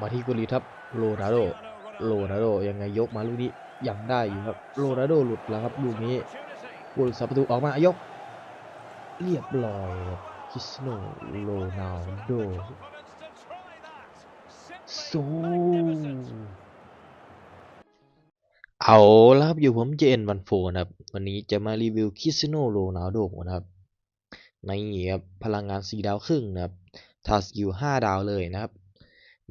มาที่กุลีครับโรนัลโดโรนัลโดยังไงยกมาลูกนี้ยังได้อยู่ครับโรนัลโดหลุดแล้วครับลูกนี้ผู้รักษาประตูออกมายก เรียบร้อยครับคริสโนโรนัลโดสูเอาล้ครับอยู่ผมเจนวันโฟนะครับวันนี้จะมารีวิวคริสโนโรนัลโดนะครับในครับพลังงานสีดาวครึ่งนะครับทาสกิล5ดาวเลยนะครับ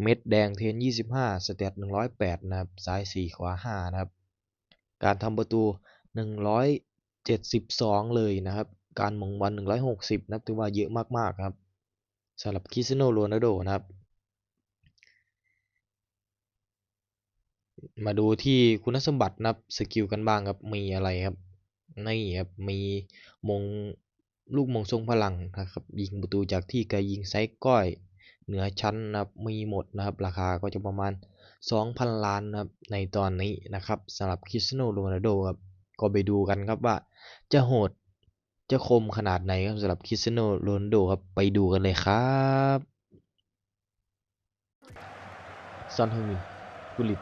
เม็ดแดงเทน 25 สเตต108 นะครับ ซ้าย 4 ขวา 5 นะครับ การทำประตู 172 เลยนะครับ การมงบอล160นะครับถือว่าเยอะมากๆครับสำหรับคริสโนโรนัลโดนะครับ มาดูที่คุณสมบัตินะครับ สกิลกันบ้างครับ มีอะไรครับ นี่ครับ มีมงลูกมงทรงพลังนะครับ ยิงประตูจากที่ไกลยิงไซส์ก้อย เหนือชั้นนะครับมีหมดนะครับ ราคาก็จะประมาณ 2,000 ล้านนะครับในตอนนี้นะครับสำหรับคริสเตียโนโรนัลโดครับก็ไปดูกันครับว่าจะโหดจะคมขนาดไหนครับสำหรับคริสเตียโนโรนัลโดครับไปดูกันเลยครับซอนฮงมินกุลิต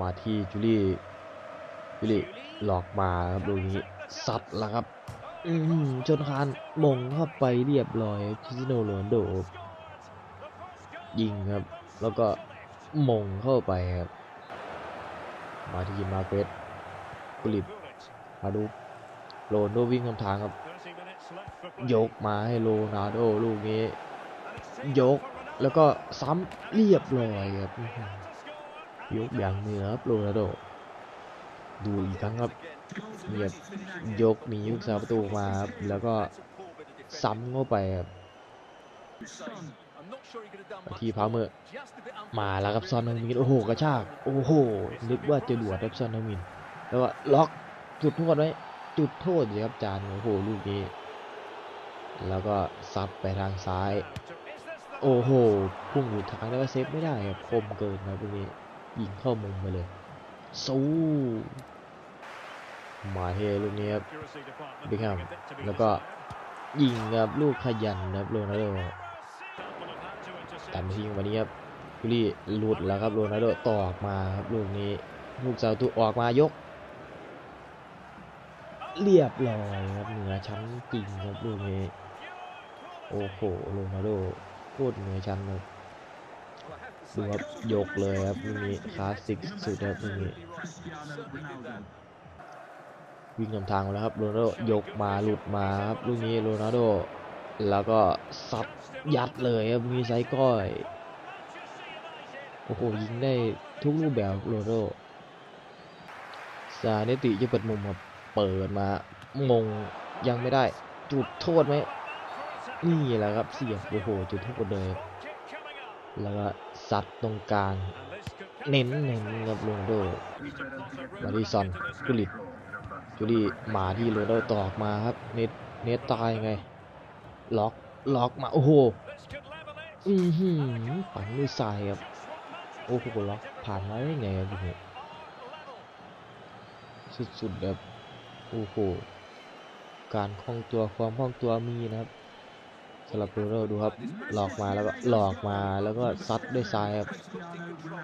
มาที่จูลี่จูลี่หลอกมาครับดูนี้ซัดแล้วครับ อืมชนคานมงเข้าไปเรียบร้อยคริสเตียโนโรนัลโด ยิงครับ แล้วก็มงเข้าไปครับ มาที่มาเฟสกุลิตมาดูโรนโดวิ่งคำทางครับ ยกมาให้โรนัลโดลูกนี้ ยกแล้วก็ซ้ำเรียบร้อยครับ ยกอย่างเหนือครับโรนัลโด ดูอีกครั้งครับเงียบยกหนียุกสาประตูมาครับแล้วก็ซ้ำเข้าไปครับ ที่พาเมอร์มาแล้วครับซอนเฮอร์มินโอ้โหกระชากโอ้โหนึกว่าจะหลวดครับซอนเฮอร์มินแล้วก็ล็อกจุดโทษไว้จุดโทษอยู่ครับจานโอ้โหลูกนี้แล้วก็ซับไปทางซ้าย โอ้โหพุ่งอยู่ทางแล้วก็เซฟไม่ได้ครับคมเกินครับตรงนี้ยิงเข้ามุมไปเลยสู้มาเทลูกนี้ครับบิ๊กแฮมแล้วก็ยิงครับลูกขยันนะครับโรนัลโด ตัดมาทิ้งวันนี้ครับยูรี่หลุดแล้วครับโรนัลโดต่อออกมาครับลูกนี้ลูกเสาตุออกมายก เรียบร้อยครับเหนือชั้นจริงครับลูกนี้โอ้โหโรนัลโดโคตรเหนือชั้นเลยดูครับยกเลยครับลูกนี้คลาสสิกสุดครับลูกนี้วิ่งนำทางแล้วครับโรนัลโดยกมาหลุดมาครับลูกนี้โรนัลโด แล้วก็ซัดยัดเลยครับลูกนี้ไซก้อย โอ้โห ยิงได้ทุกรูปแบบโรนโดซาเนติจะเปิดมุมครับเปิดมามงยังไม่ได้จุดโทษไหมนี่แหละครับเสียบโอ้โหจุดโทษเลยแล้วก็ซัดตรงกลางเน้นเน้นครับโรนโดมาที่ซอนกุลิตจูดี้มาที่โรนโดตอกมาครับเน็ตเน็ตตายไง ล็อกล็อกมาโอ้โหอือหือปั่นด้วยทรายครับโอ้โหล็อกผ่านมาได้ไงครับโอ้โหสุดๆแบบโอ้โหการคล่องตัวความคล่องตัวมีนะครับสำหรับโรนัลโดดูครับหลอกมาแล้วก็หลอกมาแล้วก็ซัดด้วยทรายครับ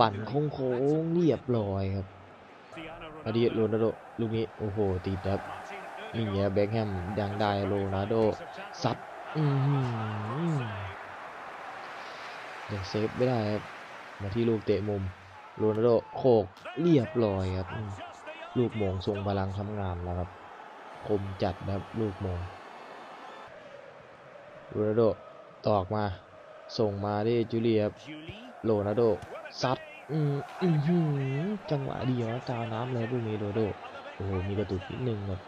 ปั่นโค้งๆเรียบร้อยครับมาดีตโรนัลโดลูกนี้โอ้โหติดครับนี่ไงแบ็คแฮมยังได้โรนัลโดซัด ยังเซฟไม่ได้ครับ มาที่ลูกเตะมุมโรนัลโดโขกเรียบร้อยครับ ลูกมงทรงพลังทำงานแล้วครับ คมจัดนะครับลูกมงโรนัลโดตอกมา ส่งมาที่จูเลียครับโรนัลโดซัดอืมอือหือจังหวะดียวนะจาวน้ำเลยพวกนี้โดโดโอ้โหมีกระตุกนิดนึงครับ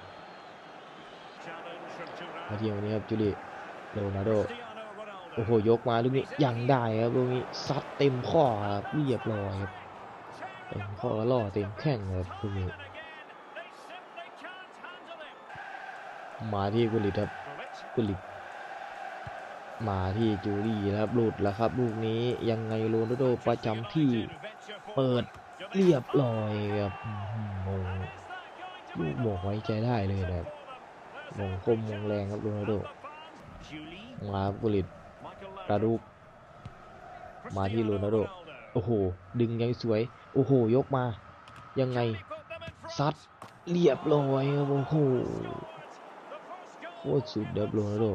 มาเที่ยววันนี้ครับจูเลีย โรนัลโดโอ้โหยกมาลูกนี้ยังได้ครับลูกนี้ซัดเต็มข้อครับเรียบร้อยครับเต็มข้อล่อเต็มแข้งครับลูกนี้มาที่กุลิตครับกุลิตมาที่จูรี่แล้วครับหลุดแล้วครับลูกนี้ยังไงโรนัลโดประจำที่เปิดเรียบร้อยครับอื้อหือมงลูกโมงไว้ใจได้เลยนะครับมงคมมงแรงครับโรนัลโด มาครับกุลิตกระดูกมาที่โรนัลโดโอ้โห ดึงยังสวย โอ้โห ยกมา ยังไง ซัด เรียบร้อยครับ โอ้โห โคตรสุดเดบโรนัลโด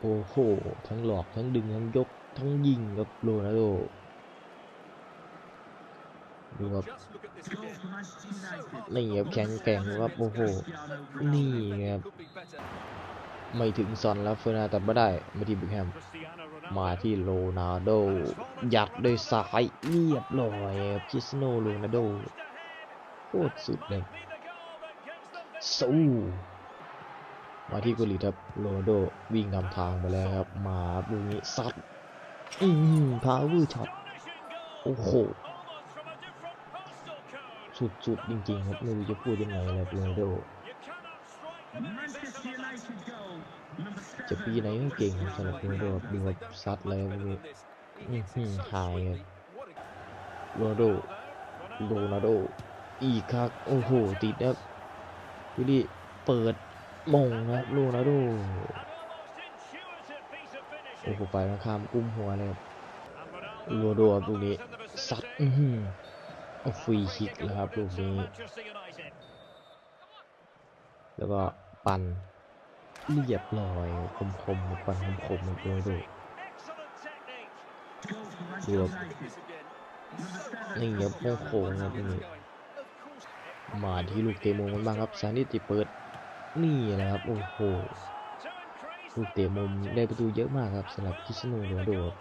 โอ้โห ทั้งหลอกทั้งดึง ทั้งยก ทั้งยิงครับโรนัลโด ดูครับ นี่ครับแข็งแกร่งครับ โอ้โห นี่ครับ ไม่ถึงซอนแล้วเฟอร์นาตัดมาได้มาที่บิคแฮมมาที่โรนัลโดยัดด้วยซ้ายเรียบร้อยคริสโนโรนัลโดโคตรสุดเลยสู้มาที่กุลิครับโรนัลโดวิ่งนำทางไปแล้วครับ มาลูนี้ซัดอืมพาวเวอร์ช็อตโอ้โหสุดๆจริงๆครับไม่รู้จะพูดยังไงเลยโรนัลโด จะปีไหนก็เก่งสำหรับโรนัลโดดูแบบซัดเลยครับลูกนี้อื้อหือหายครับโรนัลโดโรนัลโดอีกครับโอ้โหติดครับดูดิเปิดมงครับโรนัลโดโอ้โหไปข้ามกุ้มหัวเลยครับโรนัลโดครับลูกนี้ซัดอือหือฟรีคิกแล้วครับลูกนี้แล้วก็ปั่น เรียบร้อยคมคมๆปั่นคมคมๆเลยดูดูครับนี่ครับโอ้โหครับนี่มาที่ลูกเตะมุมมันบ้างครับซานิติเปิดนี่แหละครับโอ้โหลูกเตะมุมได้ประตูเยอะมากครับสำหรับคริสเตียโนโรนโดครับ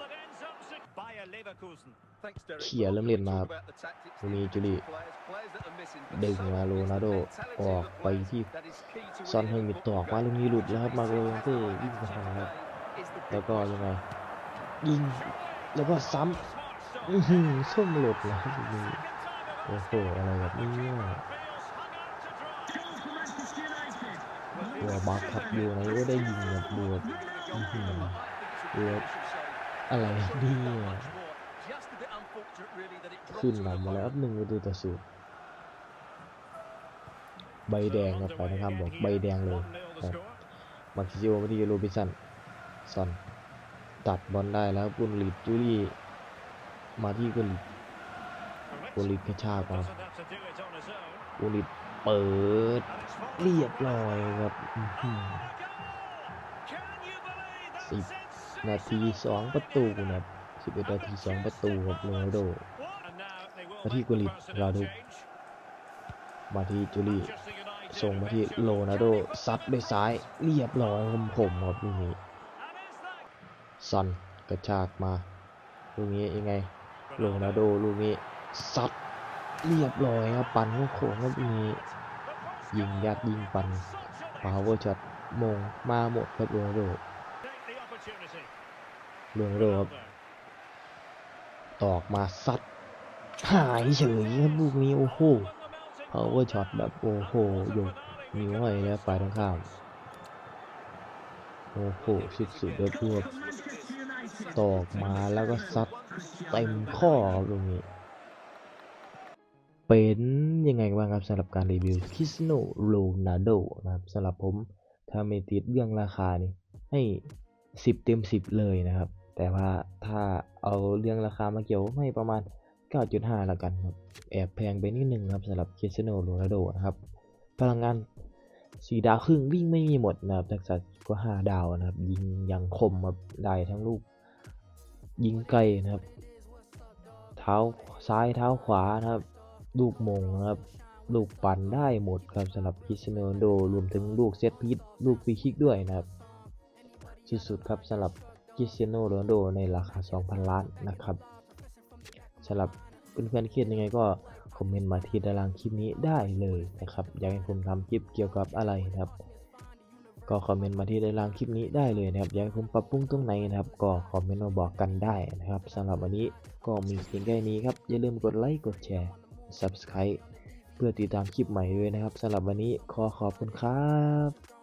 เขี่ยเริ่มเล่นมาครับตรงนี้จูลี่ดึงมาโรนัลโดออกไปที่ซอนเฮงมิดตอกมาลูกนี้หลุดแล้วครับมาโรนัลโดวิ่งมาครับแล้วก็ยังไงยิงแล้วก็ซ้ำส้มหลุดแล้วลูกนี้โอ้โหอะไรแบบนี้ตัวบักครับอยู่ไหนก็ได้ยิงแบบดูแบบอื้อหือดูอะไรเนี่ ขึ้นนำมาแล้วครับหนึ่งประตูต่อศูนย์ใบแดงครับไปนะครับบอกใบแดงเลยครับมาคิโอมาที่โรบินสันซอนตัดบอลได้แล้วกุนลิดจูลี่มาที่กุนลิดกุนลิดกระชากมากุนลิดเปิดเรียบร้อยครับอื้อหือสิบนาทีสองประตูนะครับ สิบเอ็ดนาทีสองประตูครับโรนัลโดมาที่กุลิตราดุมาที่จูลี่ส่งมาที่โรนัลโดซัดด้วยซ้ายเรียบร้อยคมผมครับลูกนี้ซอนกระชากมาลูกนี้ยังไงโรนัลโดลูกนี้ซัดเรียบร้อยครับปันก็โขงครับนี้ยิงยัดยิงปันพาวเวอร์ช็อตมงมาหมดครับโรนัลโดโรนัลโดครับ ตอกมาซัดหายเฉยครับลูกนี้โอ้โห power shot แบบโอ้โหยกนิ้วให้แล้วฝ่างข้ามโอ้โหสุดๆเลยพวกตอกมาแล้วก็ซัดเต็มข้อครับตรงนี้เป็นยังไงบ้างครับสำหรับการรีวิวคริสโนโรนัลโดนะครับสำหรับผมถ้าไม่ติดเรื่องราคานี่ให้ 10 เต็ม 10 เลยนะครับ แต่ว่าถ้าเอาเรื่องราคามาเกี่ยวให้ประมาณ 9.5 ละกันครับ แอบแพงไปนิดนึงครับสำหรับคริสเตียโนโรนัลโดนะครับ พลังงาน4ดาวครึ่งวิ่งไม่มีหมดนะครับทักษะก็5ดาวนะครับ ยิงยังคมครับได้ทั้งลูก ยิงไกลนะครับ เท้าซ้ายเท้าขวานะครับ ลูกมงนะครับ ลูกปั่นได้หมดครับสำหรับคิสเตียโนโรโดรวมถึงลูกเซตพีทลูกฟรีคิกด้วยนะครับ สุดๆครับสำหรับ ริสเตียโนโรนัลโดในราคา 2,000 ล้านนะครับสำหรับเพื่อนๆคิดยังไงก็คอมเมนต์มาที่ด้านล่างคลิปนี้ได้เลยนะครับ อยากให้ผมทำคลิปเกี่ยวกับอะไรนะครับ ก็คอมเมนต์มาที่ด้านล่างคลิปนี้ได้เลยนะครับ อยากให้ผมปรับปรุงตรงไหนนะครับ ก็คอมเมนต์มาบอกกันได้นะครับสำหรับวันนี้ก็มีเพียงแค่นี้ครับ อย่าลืมกดไลค์กดแชร์ Subscribe เพื่อติดตามคลิปใหม่ด้วยนะครับสำหรับวันนี้ขอขอบคุณครับ